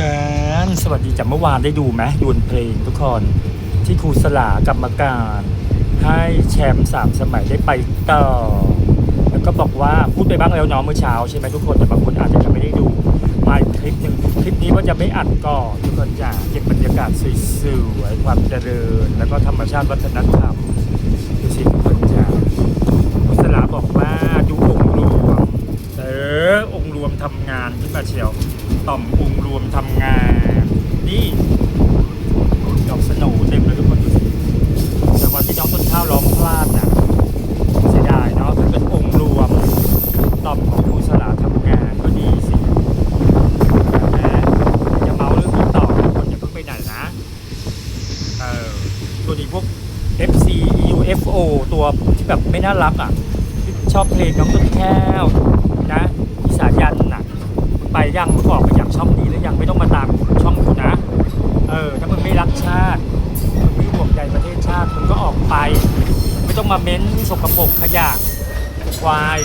ฉันสวัสดีจากเมื่อวานได้ดูไหมดวลเพลงทุกคนที่ครูสลากรรมการ ให้แชมป์สามสมัยได้ไปต่อ แล้วก็บอกว่าพูดไปบ้างแล้วเน้องเมื่อเช้าใช่ไหมทุกคนแต่บางคนอาจจะยังไม่ได้ดูมาคลิปหนึ่งคลิปนี้ว่าจะไม่อัดก่อนทุกคนจะเก็บบรรยากาศสวยๆความเจริญ แล้วก็ธรรมชาติวัฒนธรรมดูสิทุกคนจะครูสลาบอกว่าดูองค์รวม เออองค์รวมทำงานขึ้นมาเชียว ต่อมองค์รวมทำงาน นี่ดอกสโหนเต็มเลยทุกคนดูสิแต่วันที่น้องต้นข้าวร้องพลาดน่ะเสียดายเนาะถ้าเป็นองค์รวมต่อมของครูสลาทำงานก็ดีสินะจะเมาเรื่องนี้ต่อทุกคนอย่าเพิ่งไปไหนนะเออตัวนี้พวก FC UFO ตัว ที่แบบไม่น่ารักอะชอบเพลงน้องต้นแก้วนะอีสานยันน่ะไปยังมึงออกไปจากช่องนี้แล้วยังไม่ต้องมาตามช่องกูนะเออถ้ามึงไม่รักชาติมึงไม่ห่วงใยประเทศชาติมึงก็ออกไป ไม่ต้องมาเม้นสกปรกขยะควาย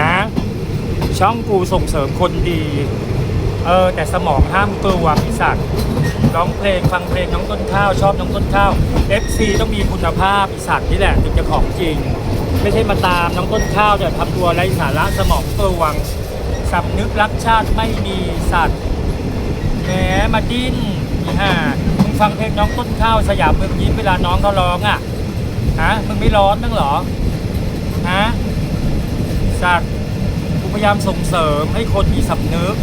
นะช่องกูส่งเสริมคนดี เออ แต่สมองห้ามกลัวพี่สัตว์ ร้องเพลงฟังเพลงน้องต้นข้าว ชอบน้องต้นข้าว FC ต้องมีคุณภาพอีสัตว์นี่แหละถึงจะของจริง ไม่ใช่มาตามน้องต้นข้าวจะทำตัวไร้สาระสมองกลวงสำนึกรักชาติไม่มีสัตว์แหมมาดิ้นนี่ฮะมึงฟังเพลงน้องต้นข้าวสยามเมืองยิ้มเวลาน้องเขาร้องอะฮะมึงไม่ร้อนมั้งหรอฮะสัตว์พยายามส่งเสริมให้คนมีสำนึก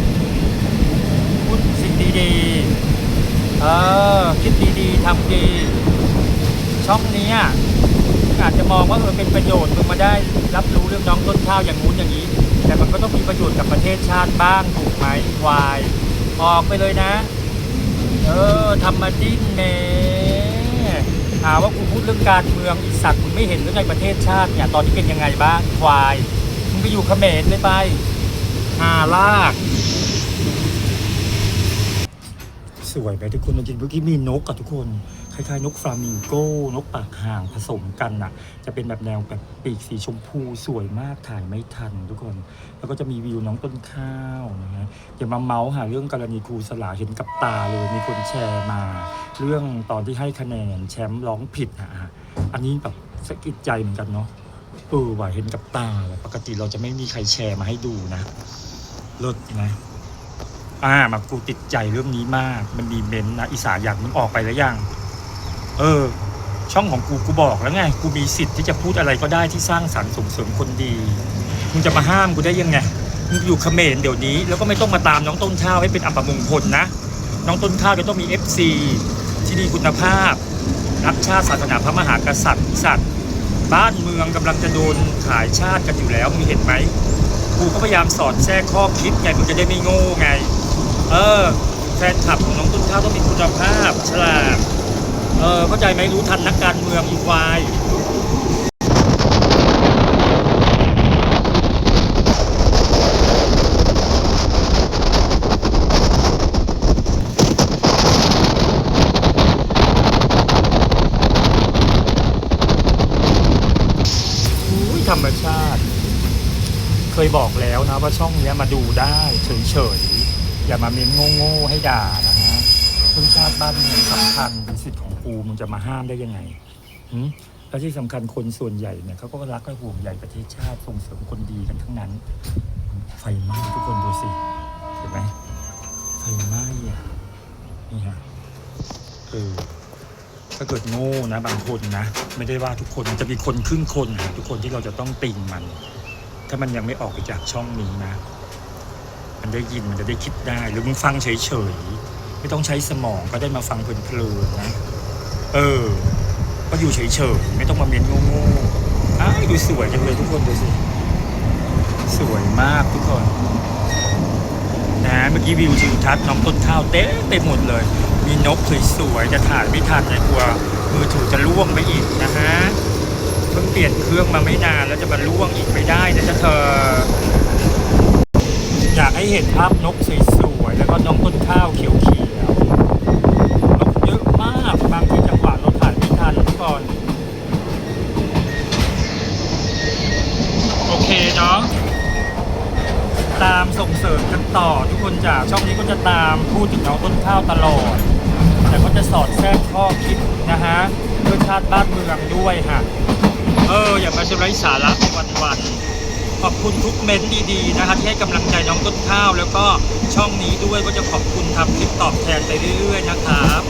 พูดสิ่งดีๆ เออคิดดีๆทำดี ช่องนี้อาจจะมองว่าเออเป็นประโยชน์มึงมาได้รับรู้เรื่องน้องต้นข้าวอย่างงู้นอย่างนี้ แต่มันก็ต้องมีประโยชน์กับประเทศชาติบ้างถูกไหมวายออกไปเลยนะ เออทำมาดิ้นเน่หาว่ากูพูดเรื่องการเมืองอีสัตว์มึงไม่เห็นเรื่องในประเทศชาติเนี่ยตอนนี้เป็นยังไงบ้างควายมึงไปอยู่เขมรเลยไปหาลาก สวยไปทุกคนจริงๆเมื่อกี้มีนกอะทุกคน คล้ายๆ นกฟลามิงโก้ นกปากห่างผสมกันน่ะจะเป็นแบบแนวแบบปีกสีชมพูสวยมากถ่ายไม่ทันทุกคน แล้วก็จะมีวิวน้องต้นข้าวนะฮะอย่ามาเมาส์หาเรื่องกรณีครูสลาเห็นกับตาเลยมีคนแชร์มา เรื่องตอนที่ให้คะแนนแชมป์ร้องผิดอะอันนี้แบบสะกิดใจเหมือนกันเนาะเออว่าเห็นกับตาปกติเราจะไม่มีใครแชร์มาให้ดูนะเลิศนะ อ่ามากูติดใจเรื่องนี้มาก มันมีเมนนะอีสานอยากมึงออกไปแล้วยัง เออ ช่องของกูกูบอกแล้วไง กูมีสิทธิ์ที่จะพูดอะไรก็ได้ที่สร้างสรรค์ส่งเสริมคนดี มึงจะมาห้ามกูได้ยังไง มึงอยู่เขมรเดี๋ยวนี้ แล้วก็ไม่ต้องมาตามน้องต้นข้าวให้เป็นอัปมงคลนะ น้องต้นข้าวจะต้องมี FC ที่ดีคุณภาพ รักชาติศาสนาพระมหากษัตริย์สัตว์บ้านเมืองกำลังจะโดนขายชาติกันอยู่แล้วมึงเห็นไหมกูก็พยายามสอนแทรกข้อคิดไงมึงจะได้ไม่โง่ไง เออแฟนคลับของน้องต้นข้าวต้องมีคุณภาพ ฉลาดเออเข้าใจไหมรู้ทันนักการเมืองอีควายธรรมชาติ เคยบอกแล้วนะว่าช่องนี้มาดูได้เฉยๆ อย่ามาเม้นโง่ๆให้ด่านะฮะเรื่องชาติบ้านเมืองสำคัญเป็นสิทธิ์ของกูมึงจะมาห้ามได้ยังไงหึแล้วที่สำคัญคนส่วนใหญ่เนี่ยเขาก็รักและห่วงใยประเทศชาติส่งเสริมคนดีกันทั้งนั้น ไฟไหม้ทุกคนดูสิเห็นไหมไฟไหม้อะนี่ฮะเออถ้าเกิดโง่นะบางคนนะ ไม่ได้ว่าทุกคนมันจะมีคนครึ่งคน ทุกคนที่เราจะต้องติงมัน ถ้ามันยังไม่ออกไปจากช่องนี้นะ มันได้ยินมันจะได้คิดได้ หรือมึงฟังเฉยๆไม่ต้องใช้สมองก็ได้มาฟังเพลินๆนะ เออ ก็อยู่เฉยๆไม่ต้องมาเม้นโง่ๆอ้าดูสวยจังเลยทุกคนดูสิสวยมากทุกคนนะเมื่อกี้วิวทิวทัศน์น้องต้นข้าวเต็มไปหมดเลย มีนกสวยๆจะถ่ายไม่ทันเลยกลัวมือถือจะล่วงไปอีกนะฮะเพิ่งเปลี่ยนเครื่องมาไม่นานแล้วจะมาล่วงอีกไม่ได้นะจ๊ะเธอ อยากให้เห็นภาพนกสวยๆแล้วก็น้องต้นข้าวเขียวๆนกเยอะมากบางทีจังหวะเราถ่ายไม่ทันก่อน โอเคเนาะตามส่งเสริมกันต่อทุกคนจ้ะช่องนี้ก็จะตามพูดถึงน้องต้นข้าวตลอด แต่ก็จะสอดแทรกข้อคิดนะฮะเพื่อชาติบ้านเมืองด้วยฮะเอออย่ามาจะไร้สาระไปวัน ขอบคุณทุกเม้นดีๆนะคะที่ให้กำลังใจน้องต้นข้าว แล้วก็ช่องนี้ด้วยก็จะขอบคุณทำคลิปตอบแทนไปเรื่อย ๆ นะครับ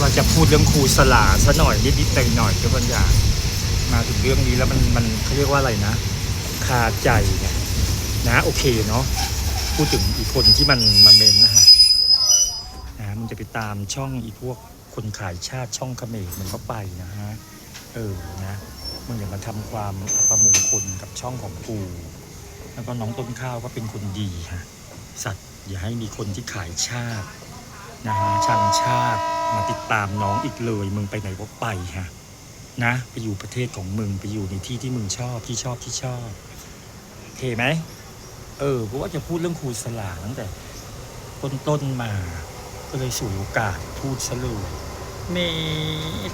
ว่าจะพูดเรื่องครูสลาซะหน่อยนิดๆหน่อยๆทุกคนอย่ากมา ถึงเรื่องนี้แล้วมันมันเขาเรียกว่าอะไรนะ คาใจไงนะโอเคเนาะพูดถึงอีกคนที่มันมาเมนนะฮะนะมันจะไปตามช่องอีพวกคนขายชาติช่องเขมรมันก็ไปนะฮะเออนะมึงอย่ามาทำความอัปมงคลกับช่องของกูแล้วก็น้องต้นข้าวก็เป็นคนดีฮะสัตว์อย่าให้มีคนที่ขายชาตินะฮะช่างชาติมาติดตามน้องอีกเลย มึงไปไหนก็ไปฮะ นะ ไปอยู่ประเทศของมึง ไปอยู่ในที่ที่มึงชอบที่ชอบที่ชอบโอเคไหมเออเพราะว่าจะพูดเรื่องครูสลาตั้งแต่ต้นๆมา ก็เลยสู่โอกาสพูดซะเลยเม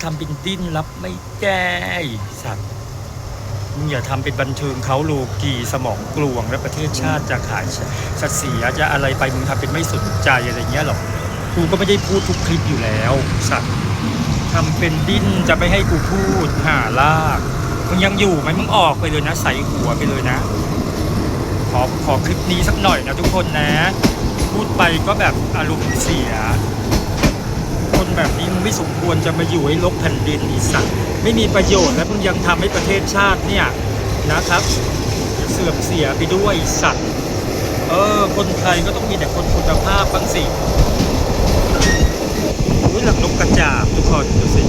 ทำเป็นดิ้นรับไม่ได้สัตว์มึงอย่าทำเป็นบันเทิงเขาโลกีสมองกลวงและประเทศชาติจะขายสัตว์เสียจะอะไรไปมึงทำเป็นไม่สนใจอะไรเงี้ยหรอกกูก็ไม่ได้พูดทุกคลิปอยู่แล้วสัตว์ ทำเป็นดิ้นจะไม่ให้กูพูดหาลากมึงยังอยู่ไหมมึงออกไปเลยนะ ใส่หัวไปเลยนะ ขอขอคลิปนี้สักหน่อยนะทุกคนนะ พูดไปก็แบบอารมณ์เสีย คนแบบนี้มึงไม่สมควรจะมาอยู่ให้ลกแผ่นดินอีสัตว์ไม่มีประโยชน์และมึงยังทำให้ประเทศชาติเนี่ยนะครับ เสื่อมเสียไปด้วยสัตว์เออคนไทยก็ต้องมีแต่คนคุณภาพบ้างสิ อุ้ยห